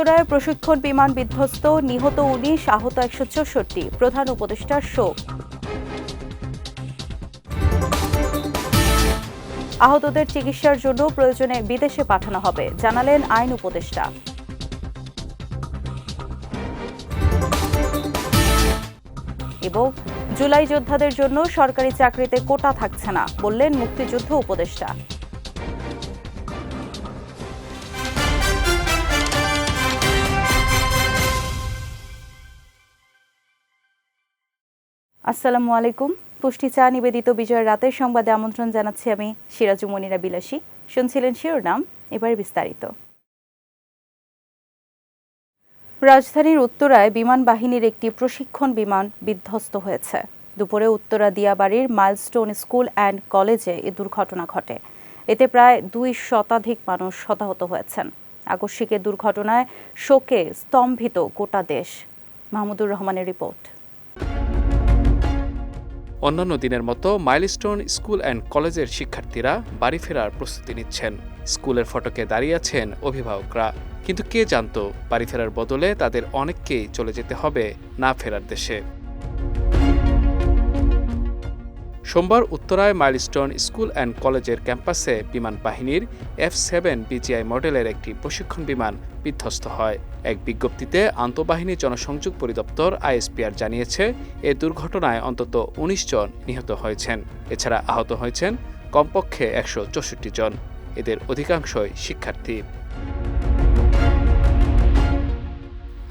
উত্তরায় প্রশিক্ষণ বিমান বিধ্বস্ত, নিহত উনিশ, আহত একশো চৌষট্টি। প্রধান উপদেষ্টার শোক। আহতদের চিকিৎসার জন্য প্রয়োজনে বিদেশে পাঠানো হবে, জানালেন আইন উপদেষ্টা। এবং জুলাই যোদ্ধাদের জন্য সরকারি চাকরিতে কোটা থাকছে না, বললেন মুক্তিযুদ্ধ উপদেষ্টা। আসসালামু আলাইকুম। পুষ্টি চা নিবেদিত বিজয়ের রাতের সংবাদে আমন্ত্রণ জানাচ্ছি আমি সিরাজু মনিরা বিলাসী। শুনছিলেন শিরোনাম, এবার বিস্তারিত। রাজধানীর উত্তরায় বিমান বাহিনীর একটি প্রশিক্ষণ বিমান বিধ্বস্ত হয়েছে। দুপুরে উত্তরা দিয়াবাড়ির মাইলস্টোন স্কুল অ্যান্ড কলেজে এ দুর্ঘটনা ঘটে। এতে প্রায় দুই শতাধিক মানুষ হতাহত হয়েছেন। আকস্মিক এ দুর্ঘটনায় শোকে স্তম্ভিত গোটা দেশ। মাহমুদুর রহমানের রিপোর্ট। অন্যান্য দিনের মতো মাইলস্টোন স্কুল অ্যান্ড কলেজের শিক্ষার্থীরা বাড়ি ফেরার প্রস্তুতি নিচ্ছেন। স্কুলের ফটকে দাঁড়িয়ে আছেন অভিভাবকরা। কিন্তু কে জানতো, বাড়ি ফেরার বদলে তাদের অনেককেই চলে যেতে হবে না ফেরার দেশে। সোমবার উত্তরায় মাইলস্টোন স্কুল অ্যান্ড কলেজের ক্যাম্পাসে বিমান বাহিনীর এফ সেভেন বিজিআই মডেলের একটি প্রশিক্ষণ বিমান বিধ্বস্ত হয়। এক বিজ্ঞপ্তিতে আন্তঃবাহিনী জনসংযোগ পরিদপ্তর আইএসপিআর জানিয়েছে, এ দুর্ঘটনায় অন্তত ১৯ জন নিহত হয়েছেন। এছাড়া আহত হয়েছেন কমপক্ষে একশো চৌষট্টি জন। এদের অধিকাংশই শিক্ষার্থী।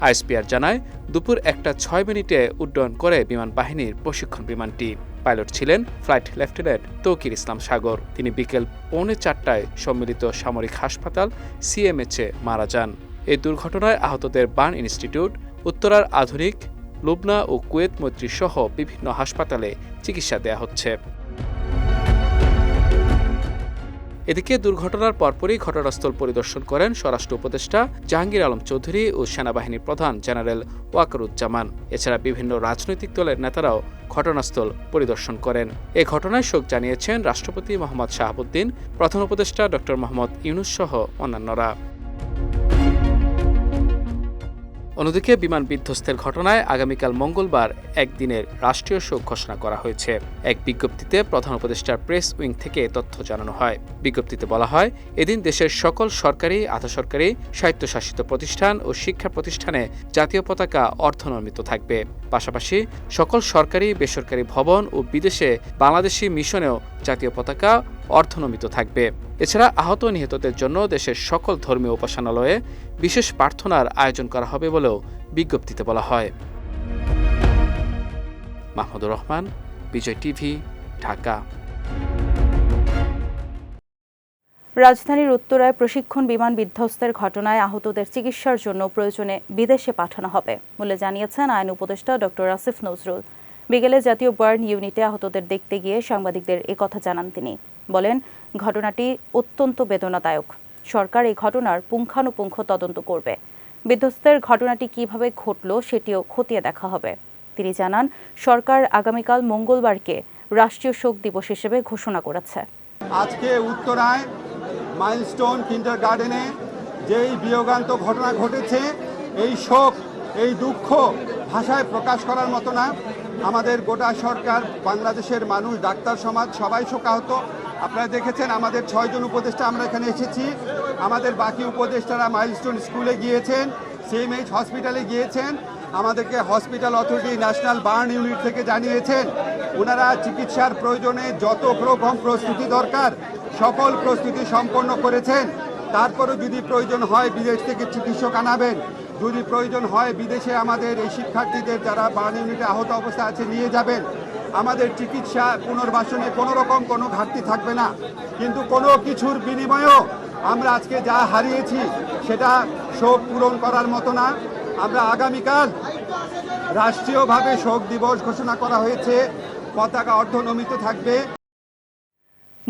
আইএসপিআর জানায়, দুপুর একটা ছয় মিনিটে উড্ডয়ন করে বিমান বাহিনীর প্রশিক্ষণ বিমানটি। পাইলট ছিলেন ফ্লাইট লেফটেন্যান্ট তৌকির ইসলাম সাগর। তিনি বিকেল পৌনে চারটায় সম্মিলিত সামরিক হাসপাতাল সিএমএচে মারা যান। এই দুর্ঘটনায় আহতদের বার্ন ইনস্টিটিউট, উত্তরার আধুনিক, লুবনা ও কুয়েত মৈত্রী সহ বিভিন্ন হাসপাতালে চিকিৎসা দেয়া হচ্ছে। এদিকে দুর্ঘটনার পরপরই ঘটনাস্থল পরিদর্শন করেন স্বরাষ্ট্র উপদেষ্টা জাহাঙ্গীর আলম চৌধুরী ও সেনাবাহিনীর প্রধান জেনারেল ওয়াকারুজ্জামান। এছাড়া বিভিন্ন রাজনৈতিক দলের নেতারাও ঘটনাস্থল পরিদর্শন করেন। এ ঘটনায় শোক জানিয়েছেন রাষ্ট্রপতি মোহাম্মদ শাহাবুদ্দিন, প্রধান উপদেষ্টা ড মোহাম্মদ ইউনুস সহ অন্যান্যরা। অন্যদিকে বিমান বিধ্বস্তের ঘটনায় আগামীকাল মঙ্গলবার একদিনের রাষ্ট্রীয় শোক ঘোষণা করা হয়েছে। এক বিজ্ঞপ্তিতে প্রধান উপদেষ্টার প্রেস উইং থেকে তথ্য জানানো হয়। বিজ্ঞপ্তিতে বলা হয়, এদিন দেশের সকল সরকারি আধা সরকারি স্বায়ত্তশাসিত প্রতিষ্ঠান ও শিক্ষা প্রতিষ্ঠানে জাতীয় পতাকা অর্ধনমিত থাকবে। পাশাপাশি সকল সরকারি, বেসরকারি ভবন ও বিদেশে বাংলাদেশি মিশনেও জাতীয় পতাকা অর্থনমিত থাকবে। এছাড়া আহত নিহতদের জন্য দেশের সকল ধর্মীয় উপাসনালয়ে বিশেষ প্রার্থনার আয়োজন করা হবে বলেও বিজ্ঞপ্তিতে বলা হয়। মাহমুদুর রহমান, বিজয় টিভি, ঢাকা। রাজধানীর উত্তরায় প্রশিক্ষণ বিমান বিধ্বস্তের ঘটনায় আহতদের চিকিৎসার জন্য প্রয়োজনে বিদেশে পাঠানো হবে। বলে জানিয়েছেন আইন উপদেষ্টা ডক্টর আসিফ নজরুল। বিকেলে জাতীয় বার্ন ইউনিটে আহতদের দেখতে গিয়ে সাংবাদিকদের একথা জানান তিনি। বলেন, ঘটনাটি অত্যন্ত বেদনাদায়ক। সরকার এই ঘটনার পুঙ্খানুপুঙ্খ তদন্ত করবে। বিধ্বস্তের ঘটনাটি কীভাবে ঘটল সেটিও খতিয়ে দেখা হবে। তিনি জানান, সরকার আগামীকাল মঙ্গলবারকে রাষ্ট্রীয় শোক দিবস হিসেবে ঘোষণা করেছে। আজকে উত্তরায় মাইলস্টোন কিন্ডার গার্ডেনে যেই বিয়োগান্ত ঘটনা ঘটেছে, এই শোক, এই দুঃখ ভাষায় প্রকাশ করার মতো না। আমাদের গোটা সরকার, বাংলাদেশের মানুষ, ডাক্তার সমাজ, সবাই শোকাহত। আপনারা দেখেছেন আমাদের ছয়জন উপদেষ্টা আমরা এখানে এসেছি। আমাদের বাকি উপদেষ্টারা মাইলস্টোন স্কুলে গিয়েছেন সিএমএইচ হসপিটালে গিয়েছেন। আমাদেরকে hospital authority national burn unit থেকে জানিয়েছেন, ওনারা চিকিৎসার প্রয়োজনে যত রকম প্রস্তুতি দরকার সকল প্রস্তুতি সম্পন্ন করেছেন। তারপরও যদি প্রয়োজন হয় বিদেশ থেকে চিকিৎসক আনাবেন। যদি প্রয়োজন হয় বিদেশে আমাদের এই শিক্ষার্থীদের যারা বার্ন ইউনিটে আহত অবস্থা আছে নিয়ে যাবেন। আমাদের চিকিৎসা পুনর্বাসনে কোনো রকম কোনো ঘাটতি থাকবে না। কিন্তু কোনো কিছুর বিনিময়েও আমরা আজকে যা হারিয়েছি সেটা শোক পূরণ করার মতো না। আমরা আগামীকাল রাষ্ট্রীয়ভাবে শোক দিবস ঘোষণা করা হয়েছে। পতাকা অর্ধনমিত থাকবে।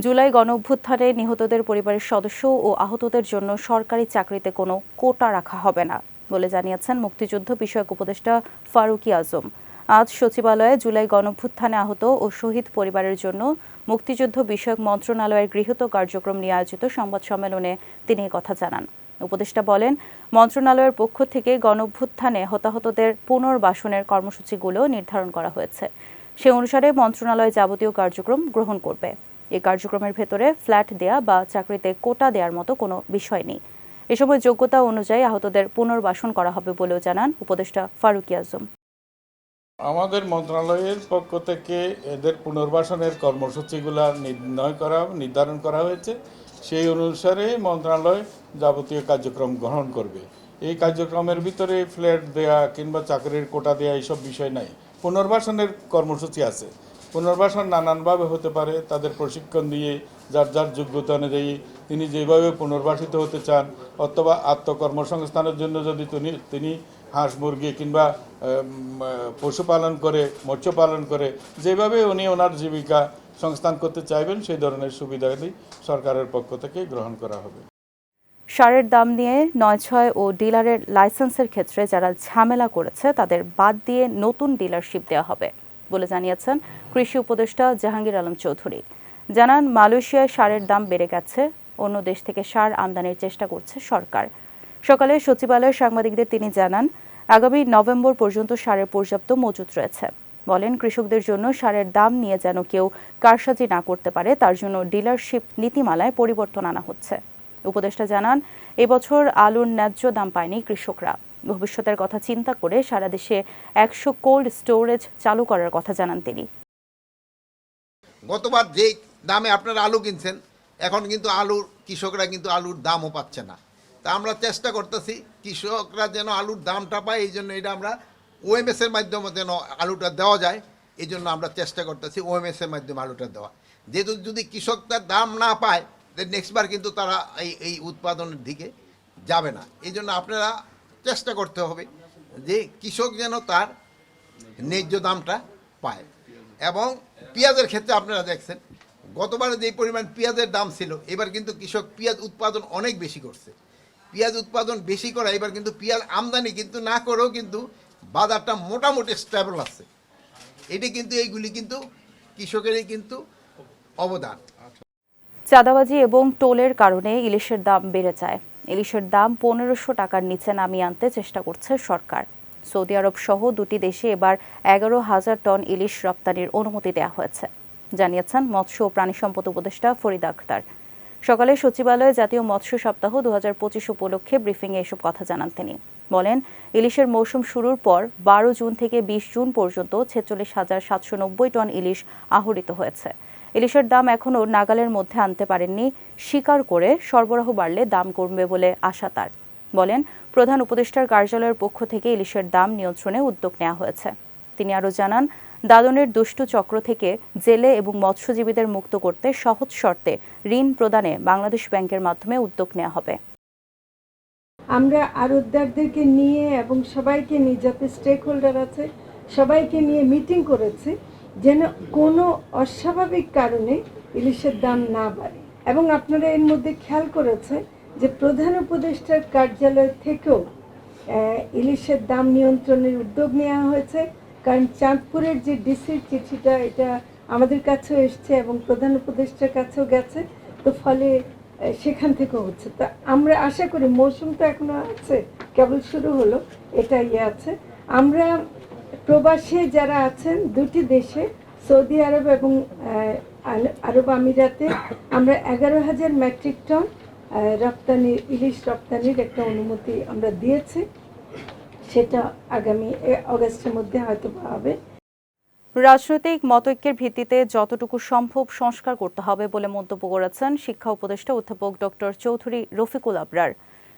জুলাই গণ অভ্যুত্থানে নিহতদের পরিবারের সদস্য ও আহতদের জন্য সরকারি চাকরিতে কোনো কোটা রাখা হবে না বলে জানিয়েছেন মুক্তিযুদ্ধ বিষয়ক উপদেষ্টা ফারুকি আজম। আজ সচিবালয়ে জুলাই গণভ্যুত্থানে আহত ও শহীদ পরিবারের জন্য মুক্তিযুদ্ধ বিষয়ক মন্ত্রণালয়ের গৃহীত কার্যক্রম নিয়ে আয়োজিত সংবাদ সম্মেলনে তিনি কথা জানান। উপদেষ্টা বলেন, মন্ত্রণালয়ের পক্ষ থেকে গণভ্যুত্থানে হতাহতদের পুনর্বাসনের কর্মসূচিগুলো নির্ধারণ করা হয়েছে। সে অনুসারে মন্ত্রণালয় যাবতীয় কার্যক্রম গ্রহণ করবে। এই কার্যক্রমের ভেতরে ফ্ল্যাট দেয়া বা চাকরিতে কোটা দেওয়ার মতো কোনো বিষয় নেই। এ সময় যোগ্যতা অনুযায়ী আহতদের পুনর্বাসন করা হবে বলেও জানান উপদেষ্টা ফারুকি আজম। আমাদের মন্ত্রণালয়ের পক্ষ থেকে এদের পুনর্বাসনের কর্মসূচিগুলো নির্ণয় করা, নির্ধারণ করা হয়েছে। সেই অনুসারে মন্ত্রণালয় যাবতীয় কার্যক্রম গ্রহণ করবে। এই কার্যক্রমের ভিতরে ফ্ল্যাট দেয়া কিংবা চাকরির কোটা দেয়া এইসব বিষয় নাই। পুনর্বাসনের কর্মসূচি আছে। পুনর্বাসন নানানভাবে হতে পারে, তাদের প্রশিক্ষণ দিয়ে, যার যার যোগ্যতা অনুযায়ী তিনি যেভাবে পুনর্বাসিত হতে চান, অথবা আত্মকর্মসংস্থানের জন্য যদি তিনি তিনি হাঁস, মুরগি কিংবা পশুপালন করে, মৎস্য পালন করে, যেভাবে উনি ওনার জীবিকা সংস্থান করতে চাইবেন, সেই ধরনের সুবিধাগুলি সরকারের পক্ষ থেকে গ্রহণ করা হবে। সারের দাম নিয়ে নয় ছয় ও ডিলারের লাইসেন্সের ক্ষেত্রে যারা ঝামেলা করেছে, তাদের বাদ দিয়ে নতুন ডিলারশিপ দেওয়া হবে। বলে জানিয়েছেন কৃষি উপদেষ্টা জাহাঙ্গীর আলম চৌধুরী। জানান, মালয়েশিয়ায় সারের দাম বেড়ে গেছে, অন্য দেশ থেকে সার আমদানির চেষ্টা করছে সরকার। সকালে সচিবালয়ে সাংবাদিকদের তিনি জানান, আগামী নভেম্বর পর্যন্ত সারের পর্যাপ্ত মজুত রয়েছে। বলেন, কৃষকদের জন্য সারের দাম নিয়ে যেন কেউ কারসাজি না করতে পারে, তার জন্য ডিলারশিপ নীতিমালায় পরিবর্তন আনা হচ্ছে। উপদেষ্টা জানান, এবছর আলুর ন্যায্য দাম পায়নি কৃষকরা। ভবিষ্যতের কথা চিন্তা করে সারা দেশে একশো কোল্ড স্টোরেজ চালু করার কথা জানান তিনি। গতবার যে দামে আপনারা আলু কিনছেন, এখন কিন্তু আলুর, কৃষকরা কিন্তু আলুর দামও পাচ্ছে না। তা আমরা চেষ্টা করতেছি, কৃষকরা যেন আলুর দামটা পায়, এই জন্য এটা আমরা ওএমএস এর মাধ্যমে যেন আলুটা দেওয়া যায়, এই জন্য আমরা চেষ্টা করতেছি ওএমএস এর মাধ্যমে আলুটা দেওয়া। যেহেতু যদি কৃষক তার দাম না পায় নেক্সট বার কিন্তু তারা এই এই উৎপাদনের দিকে যাবে না। এই জন্য আপনারা চেষ্টা করতে হবে যে কৃষক যেন তার ন্যায্য দামটা পায়। এবং পেঁয়াজের ক্ষেত্রে আপনারা দেখছেন, গতবারে যে পরিমাণ পেঁয়াজের দাম ছিল, এবার কিন্তু কৃষক পেঁয়াজ উৎপাদন অনেক বেশি করছে। পেঁয়াজ উৎপাদন বেশি করা, এবার কিন্তু পেঁয়াজ আমদানি কিন্তু না করেও কিন্তু বাজারটা মোটামুটি স্টেবল আছে। এটি কিন্তু, এইগুলি কিন্তু কৃষকেরই কিন্তু অবদান। চাঁদাবাজি এবং টোলের কারণে ইলিশের দাম বেড়ে যায়। ইলিশের দাম পনেরোশো টাকার নিচে নামিয়ে আনতে চেষ্টা করছে সরকার। সৌদি আরব সহ দুটি দেশে এবার এগারো হাজার টন ইলিশ রপ্তানির অনুমতি দেওয়া হয়েছে, জানিয়েছেন মৎস্য ও প্রাণী সম্পদ উপদেষ্টা ফরিদ আখতার। সকালে সচিবালয়ে জাতীয় মৎস্য সপ্তাহ দু হাজার পঁচিশ উপলক্ষে ব্রিফিংয়ে এসব কথা জানান তিনি। বলেন, ইলিশের মৌসুম শুরুর পর বারো জুন থেকে বিশ জুন পর্যন্ত ছেচল্লিশ হাজার সাতশো নব্বই টন ইলিশ আহরিত হয়েছে। ইলিশের দাম এখনও নাগালের মধ্যে আনতে পারেননি। স্বীকার করে সরবরাহ বাড়লে দাম কমবে বলে আশা তার। বলেন, প্রধান উপদেষ্টার কার্যালয়ের পক্ষ থেকে ইলিশের দাম নিয়ন্ত্রণে উদ্যোগ নেওয়া হয়েছে। তিনি আরও জানান, দাদনের দুষ্টু চক্র থেকে জেলে এবং মৎস্যজীবীদের মুক্ত করতে সহজ শর্তে ঋণ প্রদানে বাংলাদেশ ব্যাংকের মাধ্যমে উদ্যোগ নেওয়া হবে। আমরা আরতদারদেরকে নিয়ে এবং সবাইকে নিয়ে, যাতে স্টেক হোল্ডার আছে, সবাইকে নিয়ে মিটিং করেছি। যেন কোনো অস্বাভাবিক কারণে ইলিশের দাম না বাড়ে। এবং আপনারা এর মধ্যে খেয়াল করেছে যে প্রধান উপদেষ্টার কার্যালয় থেকেও ইলিশের দাম নিয়ন্ত্রণের উদ্যোগ নেওয়া হয়েছে। কারণ চাঁদপুরের যে ডিসির চিঠিটা, এটা আমাদের কাছেও এসছে এবং প্রধান উপদেষ্টার কাছেও গেছে। তো ফলে সেখান থেকেও হচ্ছে। তা আমরা আশা করি, মৌসুম তো এখনও আছে, কেবল শুরু হলো এটা ইয়ে আছে। আমরা প্রবাসী যারা আছেন, দুটি দেশে, সৌদি আরব এবং আরব আমিরাতে, আমরা এগারো হাজার মেট্রিক টন রপ্তানি, ইলিশ রপ্তানির একটা অনুমতি আমরা দিয়েছি। সেটা আগামী অগাস্টের মধ্যে হয়তো হবে। রাজনৈতিক মতৈক্যের ভিত্তিতে যতটুকু সম্ভব সংস্কার করতে হবে বলে মন্তব্য করেছেন শিক্ষা উপদেষ্টা অধ্যাপক ডক্টর চৌধুরী রফিকুল আবরার।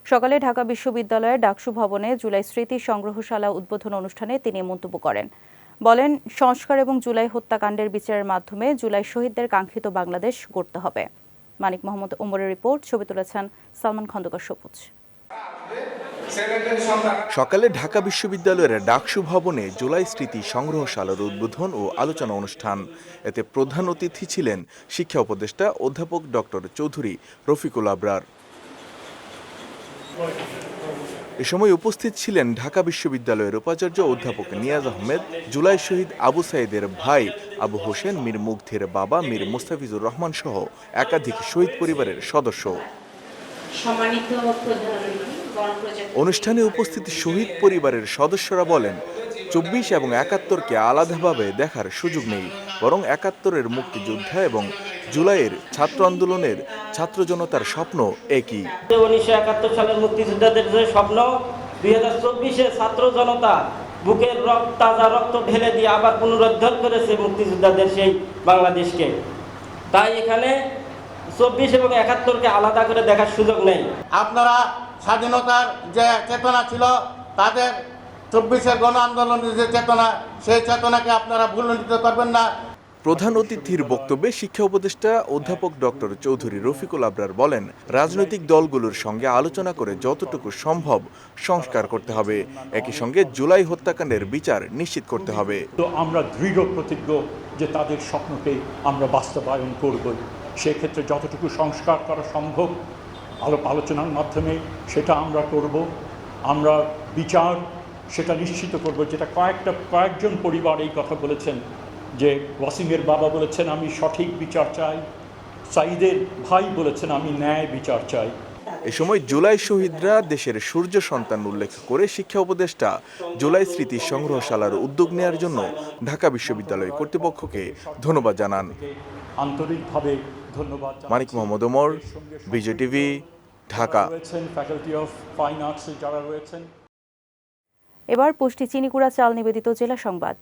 সকালে ঢাকা বিশ্ববিদ্যালয়ের ডাকসু ভবনে জুলাই স্মৃতি সংগ্রহশালা উদ্বোধন অনুষ্ঠানে তিনি মন্তব্য করেন। বলেন, সংস্কার এবং জুলাই হত্যাকাণ্ডের বিচারের মাধ্যমে জুলাই শহীদদের কাঙ্ক্ষিত বাংলাদেশ গড়তে হবে। মানিক মোহাম্মদ ওমরের রিপোর্ট, ছবি তুলেছেন সালমান খন্দকার সবুজ। সকালে ঢাকা বিশ্ববিদ্যালয়ের ডাকসু ভবনে জুলাই স্মৃতি সংগ্রহশালার উদ্বোধন ও আলোচনা অনুষ্ঠান। এতে প্রধান অতিথি ছিলেন শিক্ষা উপদেষ্টা অধ্যাপক ডক্টর চৌধুরী রফিকুল আবরার। এ সময় উপস্থিত ছিলেন ঢাকা বিশ্ববিদ্যালয়ের উপাচার্য অধ্যাপক নিয়াজ আহমেদ জুলাই শহীদ আবু সাইদের ভাই আবু হোসেন মীর মুগ্ধের বাবা মীর মুস্তাফিজুর রহমান সহ একাধিক শহীদ পরিবারের সদস্য। অনুষ্ঠানে উপস্থিত শহীদ পরিবারের সদস্যরা বলেন চব্বিশ এবং একাত্তরকে আলাদাভাবে দেখার সুযোগ নেই বরং একাত্তরের মুক্তিযুদ্ধ এবং জুলাইয়ের ছাত্র আন্দোলনের ছাত্র জনতার স্বপ্ন একই। উনিশশো একাত্তর সালের মুক্তিযোদ্ধাদের যে স্বপ্ন দুই হাজার চব্বিশে ছাত্র জনতা বুকের রক্ত তাজা রক্ত ঢেলে দিয়ে আবার পুনরুদ্ধার করেছে মুক্তিযোদ্ধাদের সেই বাংলাদেশকে। তাই এখানে চব্বিশ এবং একাত্তরকে আলাদা করে দেখার সুযোগ নেই। আপনারা স্বাধীনতার যে চেতনা ছিল তাদের চব্বিশের গণ আন্দোলনের যে চেতনা সেই চেতনাকে আপনারা ভুল ভুলণ্ডিত করবেন না। প্রধান অতিথির বক্তব্যে শিক্ষা উপদেষ্টা অধ্যাপক ডক্টর চৌধুরী রফিকুল আবরার বলেন রাজনৈতিক দলগুলোর সঙ্গে আলোচনা করে যতটুকু সম্ভব সংস্কার করতে হবে। একই সঙ্গে জুলাই হত্যাকাণ্ডের বিচার নিশ্চিত করতে হবে। তো আমরা দৃঢ় প্রতিজ্ঞ যে তাদের স্বপ্নকে আমরা বাস্তবায়ন করবই। সেক্ষেত্রে যতটুকু সংস্কার করা সম্ভব আলো আলোচনার মাধ্যমে সেটা আমরা করব। আমরা বিচার সেটা নিশ্চিত করব যেটা কয়েকটা কয়েকজন পরিবার এই কথা বলেছেন যে ওয়াসিমের বাবা বলেছেন আমি সঠিক বিচার চাই। সাইদের ভাই বলেছেন আমি ন্যায় বিচার চাই। এ সময় জুলাই শহীদরা দেশের সূর্য সন্তান উল্লেখ করে শিক্ষা উপদেষ্টা জুলাই স্মৃতি সংগ্রহশালার উদ্যোগ নেওয়ার জন্য ঢাকা বিশ্ববিদ্যালয় কর্তৃপক্ষকে ধন্যবাদ জানান। আন্তরিকভাবে ধন্যবাদ Manik Mohammad Omar Bijoy TV Dhaka. Faculty of fine arts যারা রয়েছেন এবার পুষ্টি চিনিকুড়া চাল নিবেদিত জেলা সংবাদ।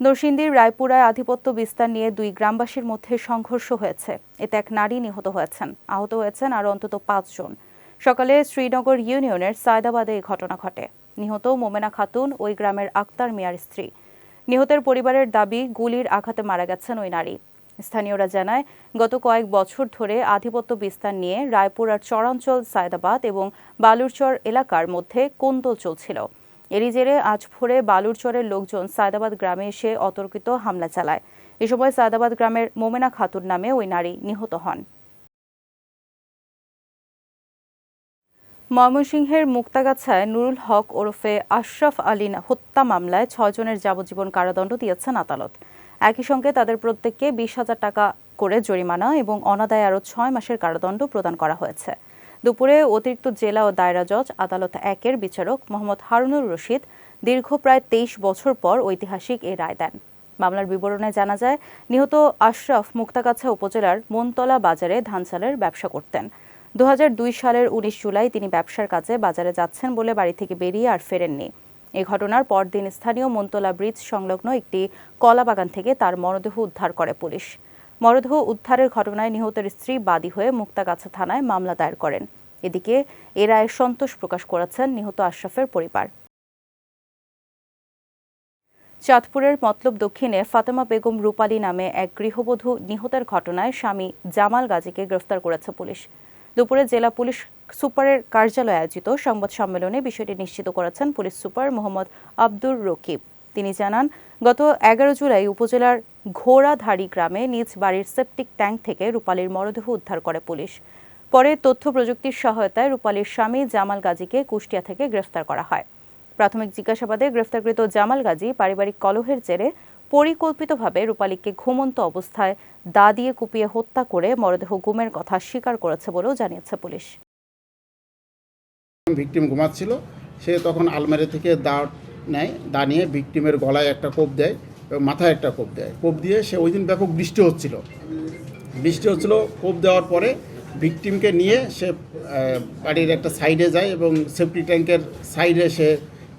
নরসিংদীর রায়পুরায় আধিপত্য বিস্তার নিয়ে দুই গ্রামবাসীর মধ্যে সংঘর্ষ হয়েছে। এতে এক নারী নিহত হয়েছেন। আহত হয়েছেন আর অন্তত পাঁচজন। সকালে শ্রীনগর ইউনিয়নের সায়দাবাদে এই ঘটনা ঘটে। নিহত মোমেনা খাতুন, ওই গ্রামের আক্তার মিয়ার স্ত্রী। নিহতের পরিবারের দাবি, গুলির আঘাতে মারা গেছেন ওই নারী। স্থানীয়রা জানায়, গত কয়েক বছর ধরে আধিপত্য বিস্তার নিয়ে রায়পুর আর চরাঞ্চল, সায়দাবাদ এবং বালুরচর এলাকার মধ্যে কোন্দল চলছিল। এরই জেরে আজ ভোরে বালুরচরের লোকজন সায়দাবাদ গ্রামে এসে অতর্কিত হামলা চালায়। এ সময় সায়দাবাদ গ্রামের মোমেনা খাতুন নামে ওই নারী নিহত হন। ময়মনসিংহের মুক্তাগাছায় নুরুল হক ওরফে আশরাফ আলী হত্যা মামলায় ছয়জনের যাবজ্জীবন কারাদণ্ড দিয়েছেন আদালত। একই সঙ্গে তাদের প্রত্যেককে বিশ হাজার টাকা করে জরিমানা এবং অনাদায় আরও ছয় মাসের কারাদণ্ড প্রদান করা হয়েছে। দুপুরে অতিরিক্ত জেলা ও দায়রা জজ, আদালত একের বিচারক মোহাম্মদ হারুনুর রশিদ দীর্ঘ প্রায় তেইশ বছর পর ঐতিহাসিক এই রায় দেন। মামলার বিবরণে জানা যায়, নিহত আশরাফ মুক্তাগাছা উপজেলার মনতলা বাজারে ধান চালের ব্যবসা করতেন। দু হাজার দুই সালের উনিশ জুলাই তিনি ব্যবসার কাজে বাজারে যাচ্ছেন বলে বাড়ি থেকে বেরিয়ে আর ফেরেননি। এই ঘটনার পরদিন স্থানীয় মন্তলা ব্রিজ সংলগ্ন একটি কলা বাগান থেকে তার মরদেহ উদ্ধার করে পুলিশ। মরদেহ উদ্ধারের ঘটনায় নিহতের স্ত্রী বাদী হয়ে মুক্তাগাছা থানায় মামলা দায়ের করেন। এদিকে এ রায়ে সন্তোষ প্রকাশ করেছেন নিহত আশরাফের পরিবার। চাঁদপুরের মতলব দক্ষিণে ফাতেমা বেগম রূপালী নামে এক গৃহবধূ নিহতের ঘটনায় স্বামী জামাল গাজীকে গ্রেফতার করেছে পুলিশ। দুপুরে জেলা পুলিশ সুপারের কার্যালয়ে আয়োজিত সংবাদ সম্মেলনে বিষয়টি নিশ্চিত করেছেন পুলিশ সুপার মোহাম্মদ আব্দুর রকিব। তিনি জানান, গত এগারো জুলাই উপজেলার ঘোড়াধারী গ্রামে নিজ বাড়ির সেপটিক ট্যাঙ্ক থেকে রূপালীর মরদেহ উদ্ধার করে পুলিশ। পরে তথ্য প্রযুক্তির সহায়তায় রূপালীর স্বামী জামাল গাজীকে কুষ্টিয়া থেকে গ্রেফতার করা হয়। প্রাথমিক জিজ্ঞাসাবাদে গ্রেফতারকৃত জামাল গাজী পারিবারিক কলহের জেরে পরিকল্পিতভাবে রূপালীকে ঘুমন্ত অবস্থায় দা দিয়ে কুপিয়ে হত্যা করে মরদেহ গুমের কথা স্বীকার করেছে বলেও জানিয়েছে পুলিশ। ভিকটিম ঘুমাচ্ছিল, সে তখন আলমারি থেকে দা নেয়, দা নিয়ে ভিকটিমের গলায় একটা কোপ দেয় মাথায় একটা কোপ দেয়। কোপ দিয়ে সে ওই দিন ব্যাপক বৃষ্টি হচ্ছিল। বৃষ্টি হচ্ছিল, কোপ দেওয়ার পরে ভিকটিমকে নিয়ে সে বাড়ির একটা সাইডে যায় এবং সেফটি ট্যাঙ্কের সাইডে সে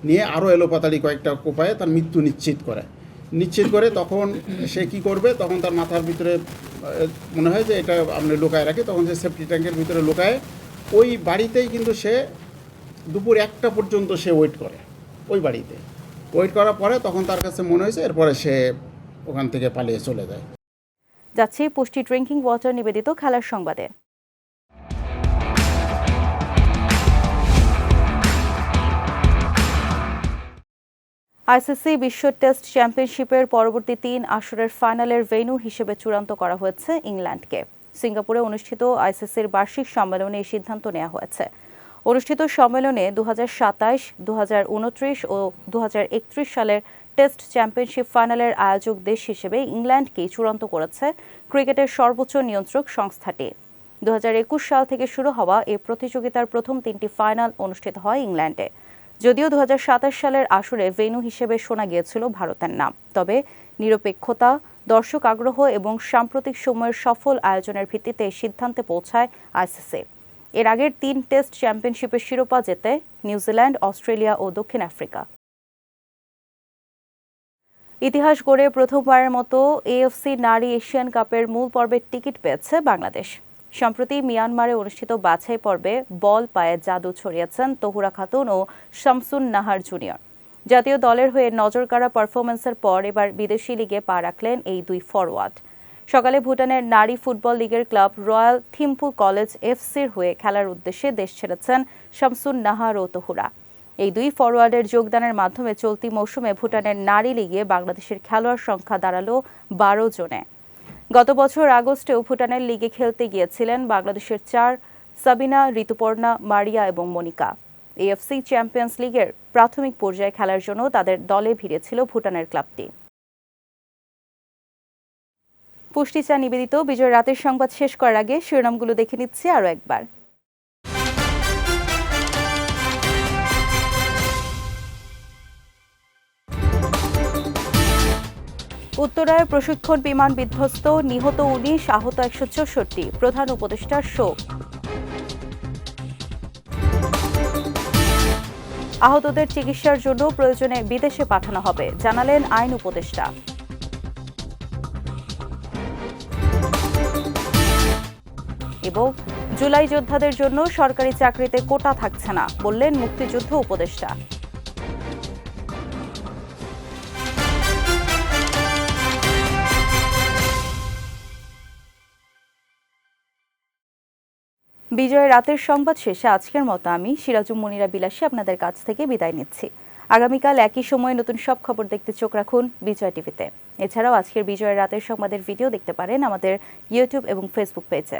নিয়ে আরও এলোপাতাড়ি কয়েকটা কোপায় তার মৃত্যু নিশ্চিত করে। নিশ্চিত করে তখন সে কি করবে? তখন তার মাথার ভিতরে মনে হয় যে এটা আপনি লুকায় রাখি, তখন সে সেফটি ট্যাঙ্কের ভিতরে লুকায়। ওই বাড়িতেই কিন্তু সে দুপুর একটা পর্যন্ত সে ওয়েট করে ওই বাড়িতে। ওয়েট করার পরে তখন তার কাছে মনে হয়েছে, এরপরে সে ওখান থেকে পালিয়ে চলে যায়। যাচ্ছি পুষ্টি ড্রিঙ্কিং ওয়াটার নিবেদিত খেলার সংবাদে। আইসিসি বিশ্ব টেস্ট চ্যাম্পিয়নশিপের পরবর্তী তিন আসরের ফাইনালের ভেন্যু হিসেবে চূড়ান্ত করা হয়েছে ইংল্যান্ডকে। সিঙ্গাপুরে অনুষ্ঠিত আইসিসির বার্ষিক সম্মেলনে এই সিদ্ধান্ত নেওয়া হয়েছে। অনুষ্ঠিত সম্মেলনে দু হাজার উনত্রিশ ও দু একত্রিশ সালের টেস্ট চ্যাম্পিয়নশিপ ফাইনালের আয়োজক দেশ হিসেবে ইংল্যান্ডকেই চূড়ান্ত করেছে ক্রিকেটের সর্বোচ্চ নিয়ন্ত্রক সংস্থাটি। দু হাজার একুশ সাল থেকে শুরু হওয়া এই প্রতিযোগিতার প্রথম তিনটি ফাইনাল অনুষ্ঠিত হয় ইংল্যান্ডে। যদিও দু হাজার সাতাশ সালের আসরে ভেন্যু হিসেবে শোনা গিয়েছিল ভারতের নাম। তবে নিরপেক্ষতা, দর্শক আগ্রহ এবং সাম্প্রতিক সময়ের সফল আয়োজনের ভিত্তিতে সিদ্ধান্তে পৌঁছায় আইসিসি। এর আগের তিন টেস্ট চ্যাম্পিয়নশিপের শিরোপা জেতে নিউজিল্যান্ড, অস্ট্রেলিয়া ও দক্ষিণ আফ্রিকা। ইতিহাস গড়ে প্রথমবারের মতো এএফসি নারী এশিয়ান কাপের মূল পর্বের টিকিট পেয়েছে বাংলাদেশ। সম্প্রতি মিয়ানমারে অনুষ্ঠিত বাছাই পর্বে বল পায়ে জাদু ছড়িয়েছেন তহুরা খাতুন ও শামসুন নাহার জুনিয়র। জাতীয় দলের হয়ে নজরকাড়া পারফরমেন্সের পর এবার বিদেশি লিগে পা রাখলেন এই দুই ফরওয়ার্ড সকালে ভুটানের নারী ফুটবল লীগের ক্লাব রয়্যাল থিম্পু কলেজ এফসির হয়ে খেলার উদ্দেশ্যে দেশ ছেড়েছেন শামসুন নাহার ও তহুরা। এই দুই ফরওয়ার্ডের যোগদানের মাধ্যমে চলতি মৌসুমে ভুটানের নারী লিগে বাংলাদেশের খেলোয়াড় সংখ্যা দাঁড়াল বারো জনে। গত বছর আগস্টেও ভুটানের লিগে খেলতে গিয়েছিলেন বাংলাদেশের চার সাবিনা, ঋতুপর্ণা, মারিয়া এবং মনিকা। এএফসি চ্যাম্পিয়ন্স লিগের প্রাথমিক পর্যায়ে খেলার জন্য তাদের দলে ভিড়েছিল ভুটানের ক্লাবটি। পুষ্টি চা নিবেদিত। বিজয় রাতের সংবাদ শেষ করার আগে শিরোনামগুলো দেখে নিচ্ছি আরও একবার। উত্তরায় প্রশিক্ষণ বিমান বিধ্বস্ত, নিহত উনিশ, আহত একশো চৌষট্টি। প্রধান উপদেষ্টার শোক। আহতদের চিকিৎসার জন্য প্রয়োজনে বিদেশে পাঠানো হবে, জানালেন আইন উপদেষ্টা। এবং জুলাই যোদ্ধাদের জন্য সরকারি চাকরিতে কোটা থাকছে না বললেন মুক্তিযুদ্ধ উপদেষ্টা। বিজয় রাতের সংবাদ শেষে আজকের মতো আমি সিরাজুম মনিরা বিলাসী আপনাদের কাছ থেকে বিদায় নিচ্ছি। আগামীকাল একই সময়ে নতুন সব খবর দেখতে চোখ রাখুন বিজয় টিভিতে। এছাড়াও আজকের বিজয় রাতের সংবাদের ভিডিও দেখতে পারেন আমাদের ইউটিউব এবং ফেসবুক পেজে।